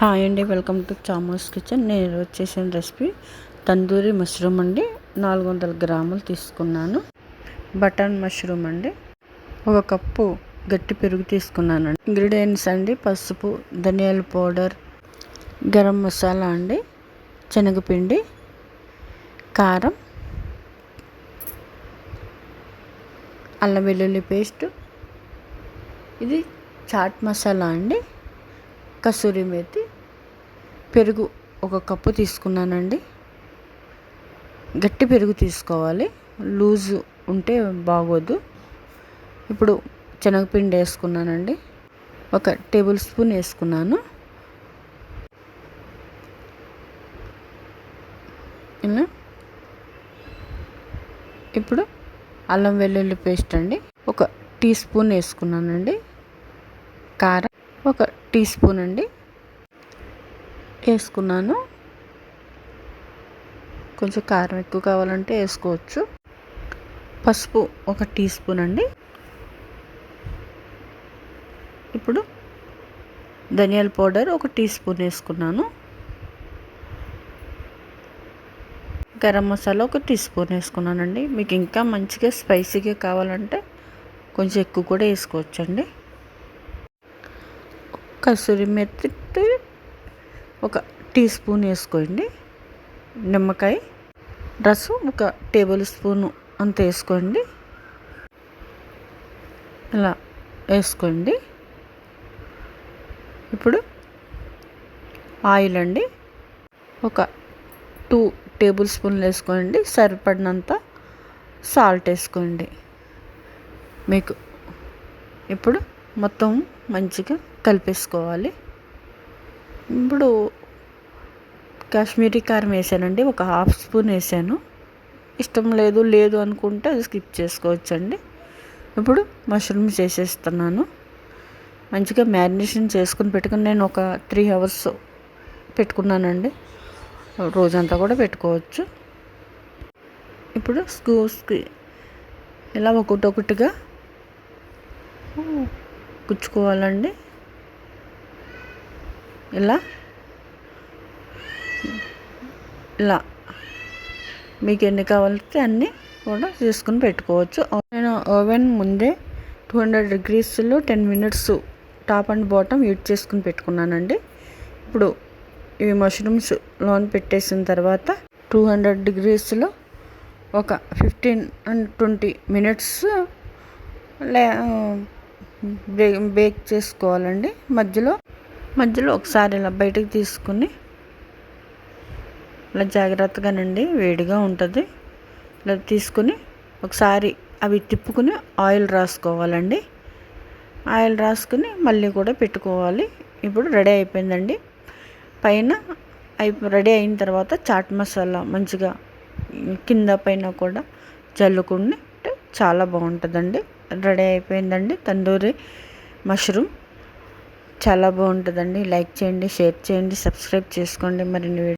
Hi అండి welcome to చామోస్ kitchen. నేను వచ్చేసిన రెసిపీ తందూరి మష్రూమ్ అండి. నాలుగు వందల గ్రాములు తీసుకున్నాను. బటన్ మష్రూమ్ అండి. ఒక కప్పు గట్టి పెరుగు తీసుకున్నాను. అండి ఇంగ్రీడియంట్స్ అండి పసుపు ధనియాల పౌడర్ గరం మసాలా అండి శనగపిండి కారం అల్లం వెల్లుల్లి పేస్ట్. ఇది చాట్ మసాలా అండి. కసూరి మేతి పెరుగు ఒక కప్పు తీసుకున్నానండి. గట్టి పెరుగు తీసుకోవాలి. లూజు ఉంటే బాగోదు. ఇప్పుడు శనగపిండి వేసుకున్నానండి. ఒక టేబుల్ స్పూన్ వేసుకున్నాను. ఇలా. ఇప్పుడు అల్లం వెల్లుల్లి పేస్ట్ అండి. ఒక టీ స్పూన్ వేసుకున్నానండి. కారం. ఒక టీ స్పూన్ అండి. వేసుకున్నాను. కొంచెం కారం ఎక్కువ కావాలంటే వేసుకోవచ్చు. పసుపు ఒక టీ స్పూన్ అండి. ఇప్పుడు ధనియాల పౌడర్ ఒక టీ స్పూన్ వేసుకున్నాను. గరం మసాలా ఒక టీ స్పూన్ వేసుకున్నానండి. మీకు ఇంకా మంచిగా స్పైసీగా కావాలంటే కొంచెం ఎక్కువ కూడా వేసుకోవచ్చండి. కసూరి మెత్తి ఒక టీ స్పూన్ వేసుకోండి. నిమ్మకాయ రసం ఒక టేబుల్ స్పూను అంత వేసుకోండి. ఇలా వేసుకోండి. ఇప్పుడు ఆయిల్ అండి. ఒక టూ టేబుల్ స్పూన్లు వేసుకోండి. సరిపడినంత సాల్ట్ వేసుకోండి. మీకు ఇప్పుడు మొత్తం మంచిగా కలిపేసుకోవాలి. ఇప్పుడు కాశ్మీరీ కారం వేసానండి ఒక హాఫ్ స్పూన్ వేసాను. ఇష్టం లేదు లేదు అనుకుంటే అది స్కిప్ చేసుకోవచ్చండి. ఇప్పుడు మష్రూమ్స్ వేసేస్తున్నాను మంచిగా మ్యారినేషన్ చేసుకుని పెట్టుకుని నేను ఒక త్రీ అవర్స్ పెట్టుకున్నానండి. రోజంతా కూడా పెట్టుకోవచ్చు. ఇప్పుడు స్కూస్కి ఇలా ఒకటి ఒకటిగా గుచ్చుకోవాలండి ఇలా ఇలా మీకు ఎన్ని కావాలంటే అన్నీ కూడా తీసుకుని పెట్టుకోవచ్చు. నేను ఓవెన్ ముందే two hundred డిగ్రీస్లో ten minutes top and bottom use చేసుకుని పెట్టుకున్నానండి. ఇప్పుడు ఇవి మష్రూమ్స్ లోన్ పెట్టేసిన తర్వాత టూ హండ్రెడ్ డిగ్రీస్లో ఒక ఫిఫ్టీన్ అండ్ ట్వంటీ మినిట్స్ లే బేక్ చేసుకోవాలండి. మధ్యలో మధ్యలో ఒకసారి ఇలా బయటకు తీసుకుని ఇలా జాగ్రత్తగానండి వేడిగా ఉంటుంది. ఇలా తీసుకుని ఒకసారి అవి తిప్పుకుని ఆయిల్ రాసుకోవాలండి. ఆయిల్ రాసుకుని మళ్ళీ కూడా పెట్టుకోవాలి. ఇప్పుడు రెడీ అయిపోయిందండి. పైన అయి రెడీ అయిన తర్వాత చాట్ మసాలా మంచిగా కింద పైన కూడా చల్లుకుంటే చాలా బాగుంటుందండి. రెడీ అయిపోయిందండి. తందూరి మష్రూమ్. చాలా బాగుంటుందండి. లైక్ చేయండి షేర్ చేయండి సబ్స్క్రైబ్ చేసుకోండి. మరిన్ని